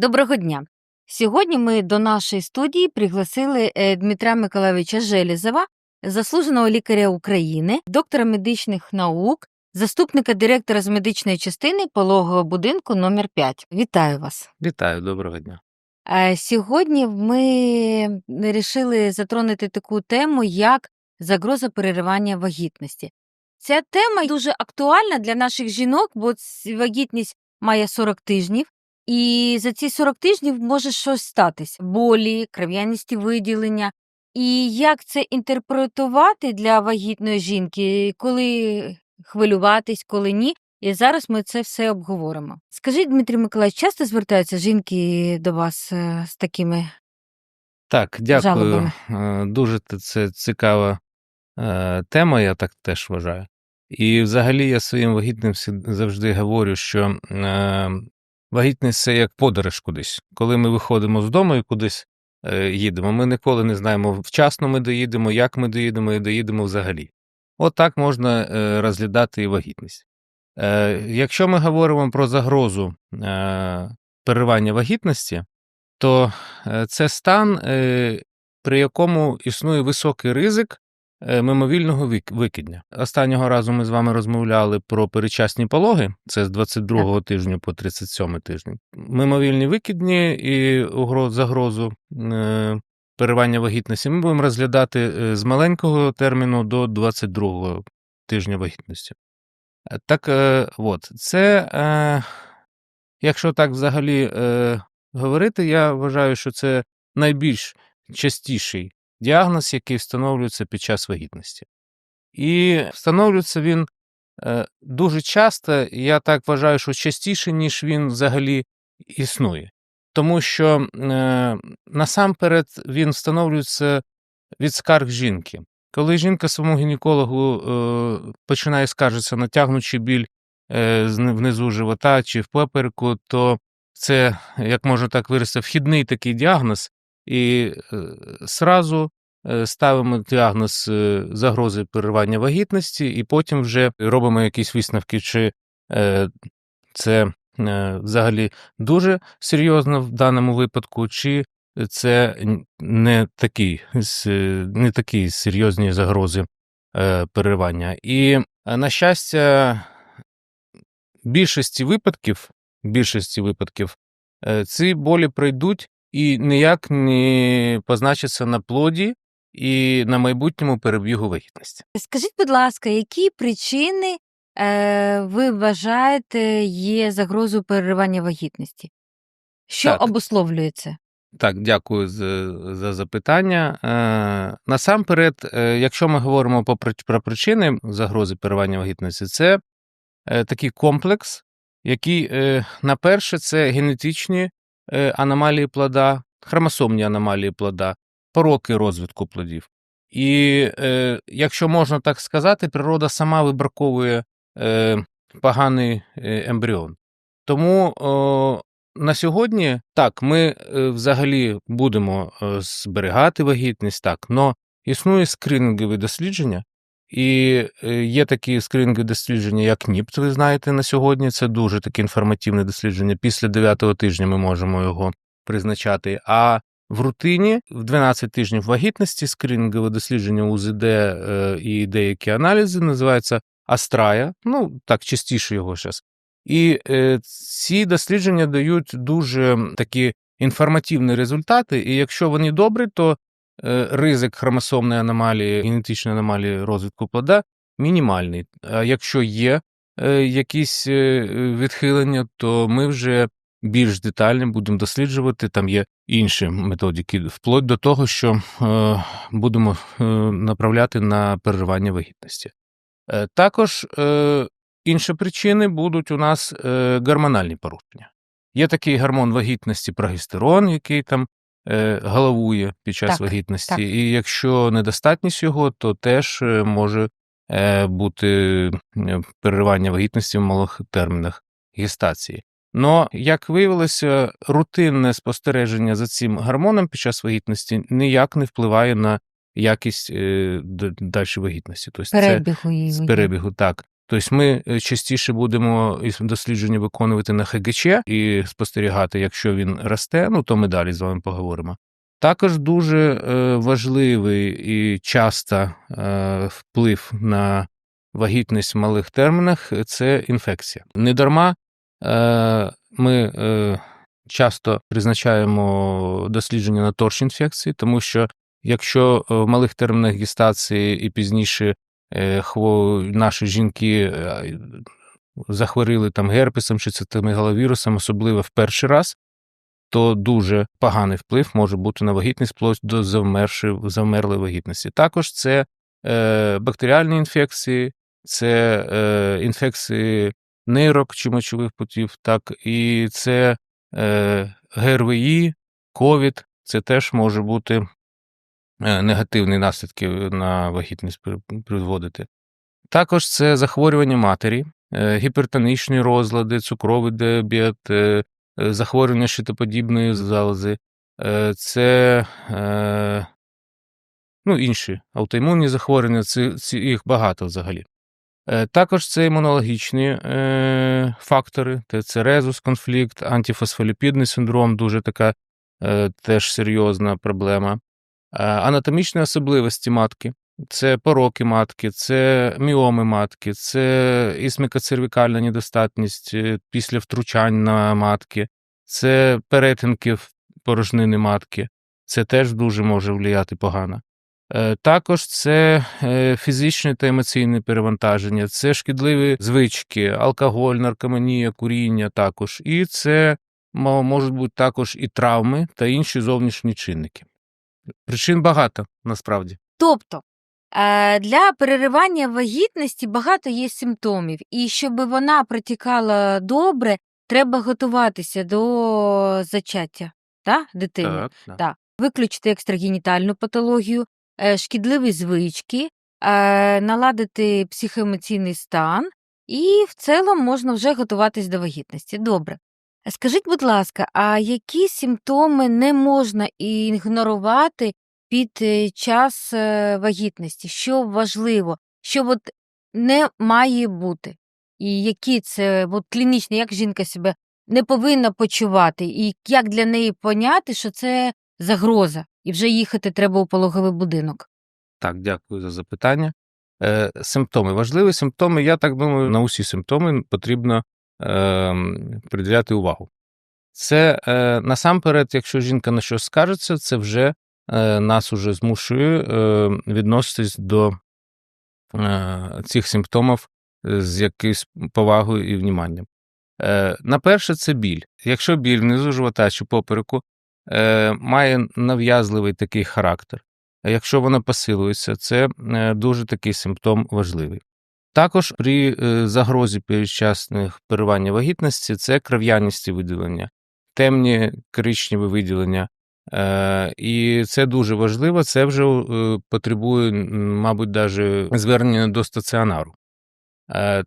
Доброго дня. Сьогодні ми до нашої студії пригласили е, Дмитра Миколайовича Железова, заслуженого лікаря України, доктора медичних наук, заступника директора з медичної частини пологового будинку номер 5. Вітаю вас. Вітаю, доброго дня. Е, Сьогодні ми вирішили затронути таку тему, як загроза переривання вагітності. Ця тема дуже актуальна для наших жінок, бо вагітність має 40 тижнів, і за ці 40 тижнів може щось статись: болі, кров'яністі виділення. І як це інтерпретувати для вагітної жінки, коли хвилюватись, коли ні. І зараз ми це все обговоримо. Скажіть, Дмитрій Миколаївич, часто звертаються жінки до вас е, з такими Так, дякую. жалобами? Е, Дуже це цікава е, тема, я так теж вважаю. І взагалі я своїм вагітним завжди говорю, що вагітність це як подорож кудись. Коли ми виходимо з дому і кудись е, їдемо, ми ніколи не знаємо, вчасно ми доїдемо, як ми доїдемо і доїдемо взагалі. От так можна е, розглядати і вагітність. Е, Якщо ми говоримо про загрозу е, переривання вагітності, то е, це стан, е, при якому існує високий ризик мимовільного вик- викидня. Останнього разу ми з вами розмовляли про перечасні пологи, це з 22-го тижня по 37 тиждень. Мимовільні викидні і загрозу е, переривання вагітності ми будемо розглядати е, з маленького терміну до 22-го тижня вагітності. Е, Так, е, от, це, е, якщо так взагалі е, говорити, я вважаю, що це найбільш частіший діагноз, який встановлюється під час вагітності. І встановлюється він е, дуже часто, я так вважаю, що частіше, ніж він взагалі існує. Тому що е, насамперед він встановлюється від скарг жінки. Коли жінка своєму гінекологу е, починає скаржитися на тягнучий біль внизу живота чи в попереку, то це, як можна так виразити, вхідний такий діагноз, і е, сразу е, ставимо діагноз е, загрози переривання вагітності, і потім вже робимо якісь висновки, чи це взагалі дуже серйозно в даному випадку, чи це не такі, не такі серйозні загрози переривання. І, на щастя, більшості випадків, більшості випадків ці болі пройдуть і ніяк не позначаться на плоді і на майбутньому перебігу вагітності. Скажіть, будь ласка, які причини е, ви вважаєте є загрозою переривання вагітності? Що Так. обусловлює це? Так, дякую за, за запитання. Е, насамперед, е, якщо ми говоримо по, про причини загрози переривання вагітності, це е, такий комплекс, який, е, на перше, це генетичні аномалії плода, хромосомні аномалії плода, пороки розвитку плодів. І е, якщо можна так сказати, природа сама вибраковує е, поганий е, ембріон. Тому о, на сьогодні так, ми е, взагалі будемо е, зберігати вагітність, так, але існує скринінгові дослідження, і е, є такі скринінгові дослідження, як НІПТ, ви знаєте, на сьогодні. Це дуже таке інформативне дослідження. Після 9-го тижня ми можемо його призначати. А в рутині в 12 тижнів вагітності скринінгове дослідження УЗД е, і деякі аналізи називаються Астрая. Ну, так частіше його зараз. І е, ці дослідження дають дуже такі інформативні результати, і якщо вони добрі, то ризик хромосомної аномалії, генетичної аномалії розвитку плода мінімальний. А якщо є е, якісь е, відхилення, то ми вже більш детально будемо досліджувати. Там є інші методики, вплоть до того, що е, будемо е, направляти на переривання вагітності. Е, також е, інші причини будуть у нас е, гормональні порушення. Є такий гормон вагітності прогестерон, який там е, головує під час Так, вагітності, так. і якщо недостатність його, то теж е, може е, бути переривання вагітності в малих термінах гестації. Но, як виявилося, рутинне спостереження за цим гормоном під час вагітності ніяк не впливає на якість далі вагітності. Тобто це Перебігу її. з перебігу, так. Тобто ми е, частіше будемо дослідження виконувати на ХГЧ і спостерігати, якщо він росте, ну то ми далі з вами поговоримо. Також дуже е, важливий і часто е, вплив на вагітність в малих термінах це інфекція. Недарма ми часто призначаємо дослідження на торч інфекції, тому що якщо в малих термінах гестації і пізніше наші жінки е, захворіли там герпесом чи цитомегаловірусом, особливо в перший раз, то дуже поганий вплив може бути на вагітність вплоть до завмерлої вагітності. Також це е, бактеріальні інфекції, це е, інфекції нирок чи мочових путів, так, і це е, ГРВІ, ковід, це теж може бути е, негативні наслідки на вагітність при- приводити. Також це захворювання матері, е, гіпертонічні розлади, цукровий діабет, е, е, захворювання щитоподібної залози, е, це е, ну, інші аутоімунні захворювання, це, це їх багато взагалі. Е, Також це імунологічні е, фактори, це резус, конфлікт, антифосфоліпідний синдром, дуже така е, теж серйозна проблема. Е, Анатомічні особливості матки. Це пороки матки, це міоми матки, це ісмікоцервікальна недостатність е, після втручань на матки, це перетинки порожнини матки. Це теж дуже може впливати погано. Е, Також це фізичне та емоційне перевантаження, це шкідливі звички, алкоголь, наркоманія, куріння також. І це можуть бути також і травми та інші зовнішні чинники. Причин багато насправді. Тобто е, для переривання вагітності багато є симптомів, і щоб вона протікала добре, треба готуватися до зачаття та, дитини. так. Так. Виключити екстрагенітальну патологію, е, шкідливі звички, е, наладити психоемоційний стан, і в цілому можна вже готуватись до вагітності. Добре. Скажіть, будь ласка, а які симптоми не можна ігнорувати під е, час е, вагітності? Що важливо, що от не має бути? І які це от, клінічні, як жінка себе не повинна почувати, і як для неї поняти, що це загроза, і вже їхати треба у пологовий будинок? Так, дякую за запитання. Е, симптоми. Важливі симптоми, я так думаю, на усі симптоми потрібно приділяти увагу. Це е, насамперед, якщо жінка на щось скажеться, це вже е, нас уже змушує е, відноситись до е, цих симптомів з якоюсь повагою і вніманням. Е, на перше, це біль. Якщо біль внизу живота чи попереку е, має нав'язливий такий характер, якщо вона посилується, це е, дуже такий симптом важливий. Також при е, загрозі передчасних переривання вагітності це кров'яністі виділення, темні коричневі виділення. Е, І це дуже важливо, це вже е, потребує, мабуть, даже звернення до стаціонару.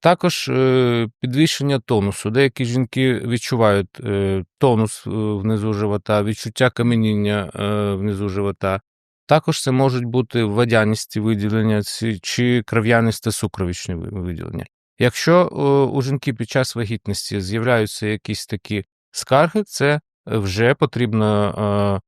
Також підвищення тонусу. Деякі жінки відчувають тонус внизу живота, відчуття каменіння внизу живота. Також це можуть бути водяністі виділення чи кров'янисте сукровічне виділення. Якщо у жінки під час вагітності з'являються якісь такі скарги, це вже потрібно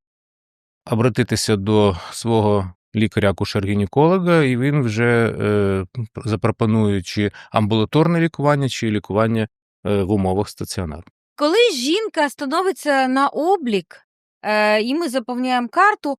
обратитися до свого лікаря-акушер-гінеколога, і він вже е, запропонує чи амбулаторне лікування, чи лікування е, в умовах стаціонару. Коли жінка становиться на облік, е, і ми заповняємо карту,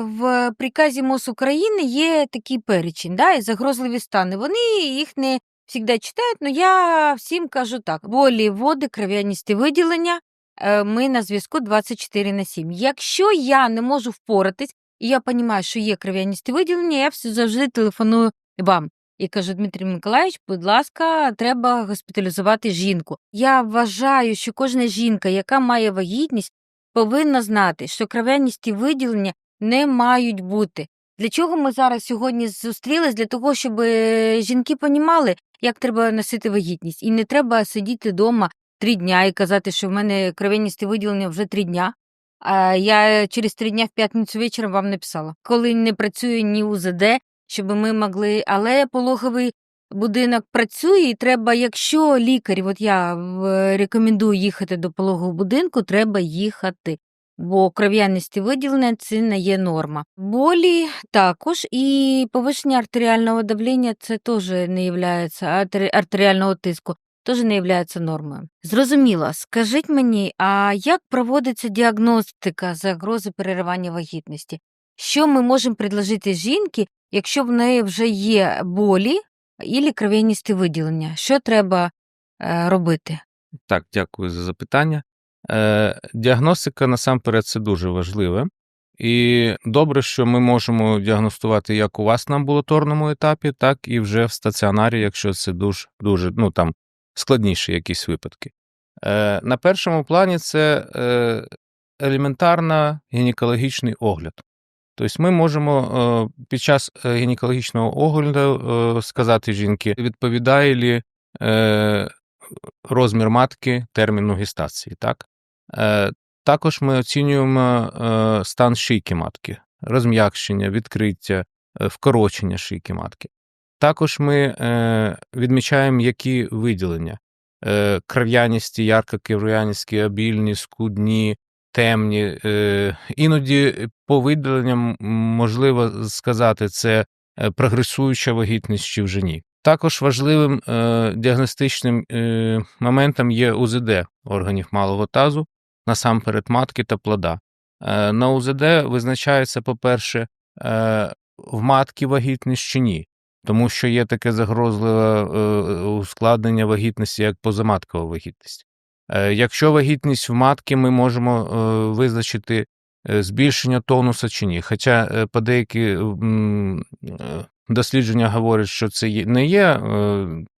в приказі МОЗ України є такий перечень, да, і загрозливі стани. Вони їх не завжди читають, але я всім кажу так: болі, води, кров'яністі виділення. е, Ми на зв'язку 24 на 7. Якщо я не можу впоратись, і я розумію, що є кров'яністі виділення, я все завжди телефоную вам і кажу, Дмитрій Миколаївич, будь ласка, треба госпіталізувати жінку. Я вважаю, що кожна жінка, яка має вагітність, повинна знати, що кров'яністі виділення не мають бути. Для чого ми зараз сьогодні зустрілись? Для того, щоб е, жінки понімали, як треба носити вагітність. І не треба сидіти вдома три дня і казати, що в мене кров'яністі виділення вже три дня. А я через три дня в п'ятницю вечором вам написала, коли не працює ні УЗД, щоб ми могли, але пологовий будинок працює, і треба, якщо лікар, от я рекомендую їхати до пологового будинку, треба їхати. Бо кров'яністі виділення це не є норма. Болі також, і повищення артеріального давлення це теж не є артеріального тиску, теж не є нормою. Зрозуміло, скажіть мені, а як проводиться діагностика загрози переривання вагітності? Що ми можемо предложити жінці, якщо в неї вже є болі і кров'яністі виділення? Що треба е, робити? Так, дякую за запитання. Е, діагностика насамперед це дуже важливе. І добре, що ми можемо діагностувати як у вас на амбулаторному етапі, так і вже в стаціонарі, якщо це дуже, дуже ну, там, складніші якісь випадки. Е, на першому плані це е, елементарно гінекологічний огляд. Тобто ми можемо е, під час гінекологічного огляду сказати жінки, відповідає е, розмір матки терміну гестації. Так? Е, також ми оцінюємо е, стан шийки матки, розм'якшення, відкриття, е, вкорочення шийки матки. Також ми відмічаємо, які виділення: кров'яністі, ярко-кров'яністі, обільні, скудні, темні. Іноді по виділенням можливо сказати, це прогресуюча вагітність чи вже ні. Також важливим діагностичним моментом є УЗД органів малого тазу, насамперед матки та плода. Е, на УЗД визначається, по-перше, е, в матки вагітність чи ні, тому що є таке загрозливе е, ускладнення вагітності, як позаматкова вагітність. Якщо вагітність в матки, ми можемо визначити збільшення тонуса чи ні. Хоча по деякі дослідження говорять, що це не є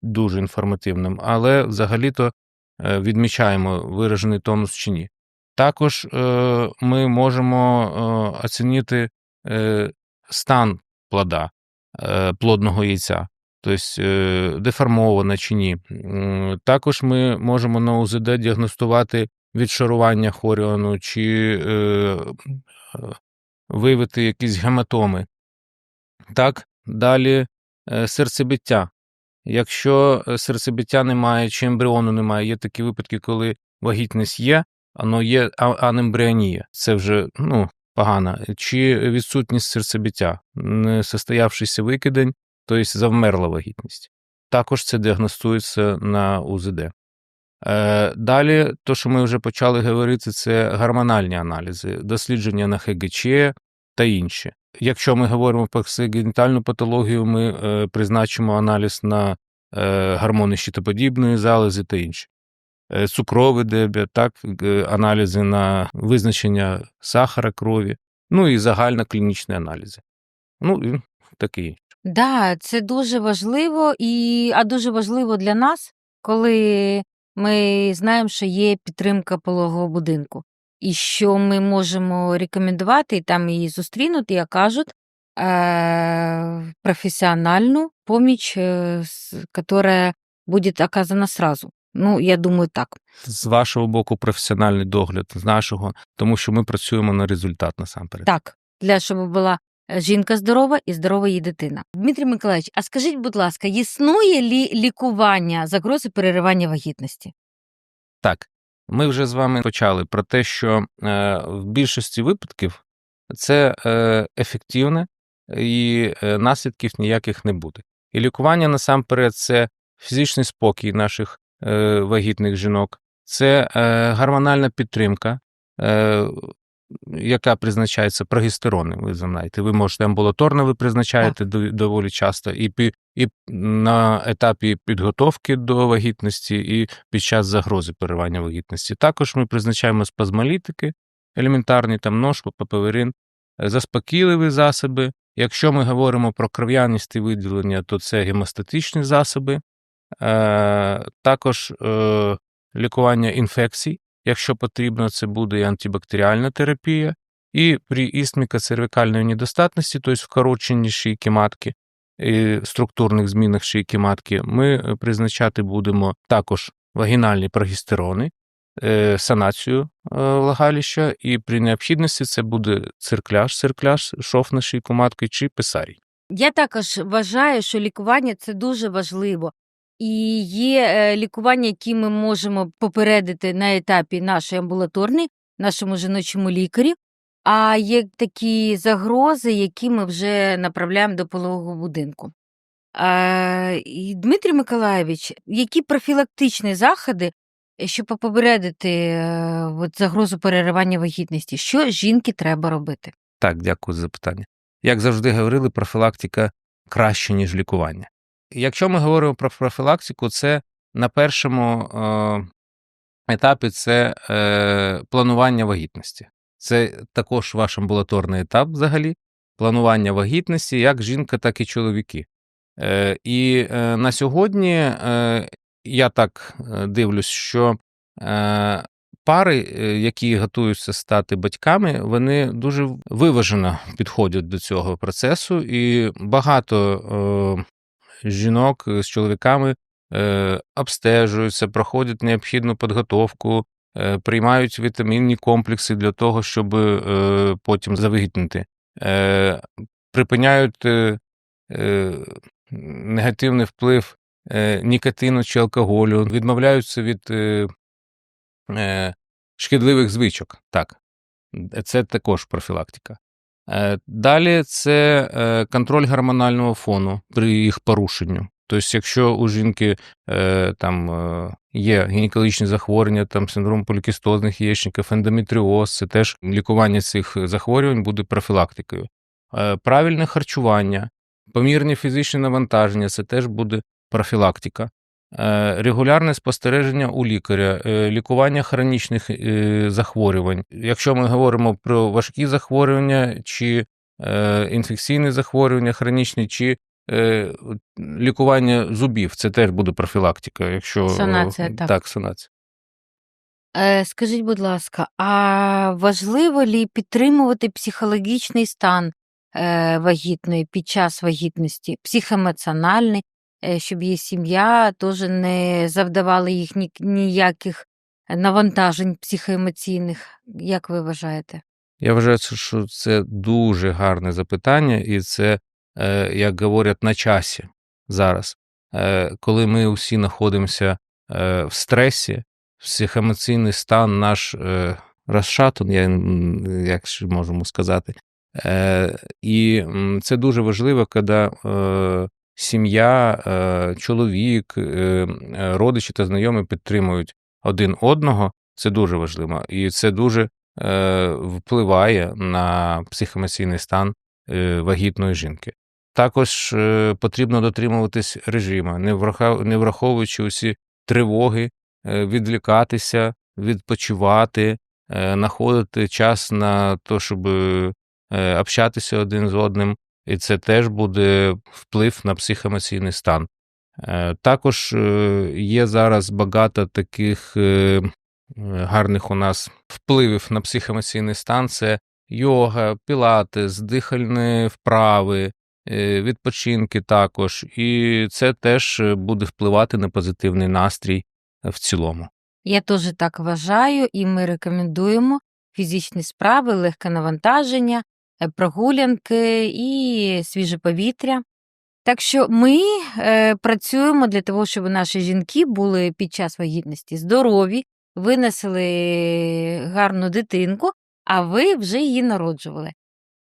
дуже інформативним, але взагалі-то відмічаємо виражений тонус чи ні. Також е, ми можемо е, оцінити е, стан плода, плодного яйця, тобто деформоване чи ні. Також ми можемо на УЗД діагностувати відшарування хоріону чи виявити якісь гематоми. Так, далі серцебиття. Якщо серцебиття немає чи ембріону немає, є такі випадки, коли вагітність є, але є анембріонія. Це вже ну, погано. Чи відсутність серцебиття, не состоявшийся викидень, тобто завмерла вагітність. Також це діагностується на УЗД. Е, Далі, то, що ми вже почали говорити, це гормональні аналізи, дослідження на ХГЧ та інші. Якщо ми говоримо про генітальну патологію, ми е, призначимо аналіз на е, гормони щитоподібної залози та інші. Е, цукровий дебіт, так, е, аналізи на визначення сахара крові, ну і загально клінічні аналізи. Ну, і такі. Да, це дуже важливо, і, а дуже важливо для нас, коли ми знаємо, що є підтримка пологового будинку, і що ми можемо рекомендувати і там її зустрінути, як кажуть, е- професіональну поміч, яка буде оказана сразу. Ну, я думаю, так. З вашого боку, професіональний догляд, з нашого, тому що ми працюємо на результат насамперед. Так, для щоб була е, жінка здорова і здорова її дитина. Дмитрій Миколаївич, а скажіть, будь ласка, існує лі лікування загрози переривання вагітності? Так, ми вже з вами почали про те, що е, в більшості випадків це е, ефективне і е, наслідків ніяких не буде. І лікування насамперед це фізичний спокій наших вагітних жінок, це е, гормональна підтримка, е, яка призначається прогестероном, ви знаєте. Ви можете амбулаторно ви призначаєте до- доволі часто, і, і на етапі підготовки до вагітності, і під час загрози переривання вагітності. Також ми призначаємо спазмолітики, елементарні там нож, папаверин, е, заспокійливі засоби. Якщо ми говоримо про кров'яність і виділення, то це гемостатичні засоби, е, також е, лікування інфекцій. Якщо потрібно, це буде і антибактеріальна терапія, і при істміко-цервікальної недостатності, тобто вкороченні шийки матки, і структурних змінах шийки матки, ми е, призначати будемо також вагінальні прогестерони, е, санацію е, і при необхідності це буде циркляж, циркляж, шов на шийку матки чи писарій. Я також вважаю, що лікування це дуже важливо. І є е, лікування, які ми можемо попередити на етапі нашої амбулаторної, нашому жіночому лікарі. А є такі загрози, які ми вже направляємо до пологового будинку. Е, і Дмитрій Миколаєвич, які профілактичні заходи, е, щоб попередити е, от, загрозу переривання вагітності? Що жінки треба робити? Так, дякую за запитання. Як завжди говорили, профілактика краще, ніж лікування. Якщо ми говоримо про профілактику, це на першому е, етапі це е, планування вагітності. Це також ваш амбулаторний етап взагалі. Планування вагітності як жінка, так і чоловіки. Е, і е, на сьогодні е, я так е, дивлюсь, що е, пари, які готуються стати батьками, вони дуже виважено підходять до цього процесу, і багато жінок з чоловіками е, обстежуються, проходять необхідну підготовку, е, приймають вітамінні комплекси для того, щоб е, потім завагітнити. Е, припиняють негативний вплив нікотину чи алкоголю, відмовляються від шкідливих звичок. Так, це також профілактика. Е, Далі це е, контроль гормонального фону при їх порушенню. Тобто, якщо у жінки е, там є гінекологічні захворювання, там синдром полікістозних яєчників, ендометріоз, це теж лікування цих захворювань буде профілактикою. Правильне харчування, помірні фізичні навантаження це теж буде профілактика. Е, Регулярне спостереження у лікаря, е, лікування хронічних е, захворювань. Якщо ми говоримо про важкі захворювання, чи інфекційні захворювання хронічні, чи лікування зубів, це теж буде профілактика. Якщо Санація, так. так, санація. Е, Скажіть, будь ласка, а важливо лі підтримувати психологічний стан вагітної під час вагітності, психоемоціональний, е, щоб її сім'я теж не завдавала їх ні- ніяких навантажень психоемоційних? Як ви вважаєте? Я вважаю, що це дуже гарне запитання, і це, е, як говорять, на часі зараз. Е, Коли ми усі знаходимося е, в стресі, психоемоційний стан наш е, розшатан, я, як можемо сказати. Е, І це дуже важливо, коли е, сім'я, е, чоловік, е, е, родичі та знайомі підтримують один одного. Це дуже важливо. І це дуже впливає на психоемоційний стан вагітної жінки. Також потрібно дотримуватись режиму, не врахов- не враховуючи усі тривоги, відвлікатися, відпочивати, знаходити час на те, щоб общатися один з одним, і це теж буде вплив на психоемоційний стан. Е, Також е, є зараз багато таких е, гарних у нас впливів на психоемоційний стан: це йога, пілатес, дихальні вправи, відпочинки також. І це теж буде впливати на позитивний настрій в цілому. Я теж так вважаю, і ми рекомендуємо фізичні справи, легке навантаження, прогулянки і свіже повітря. Так що ми е, працюємо для того, щоб наші жінки були під час вагітності здорові, винесли гарну дитинку, а ви вже її народжували.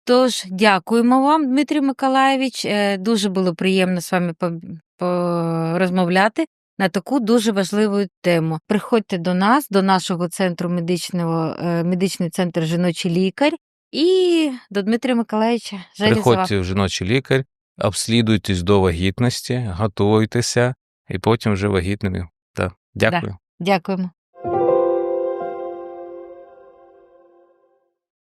Тож дякуємо вам, Дмитрій Миколаєвич. Е, Дуже було приємно з вами по- порозмовляти на таку дуже важливу тему. Приходьте до нас, до нашого центру медичного, е, медичний центр жіночий лікар і до Дмитрія Миколаївича. Железова. Приходьте в жіночий лікар, обслідуйтесь до вагітності, готуйтеся, і потім вже вагітними. Так. Дякую. Дякуємо.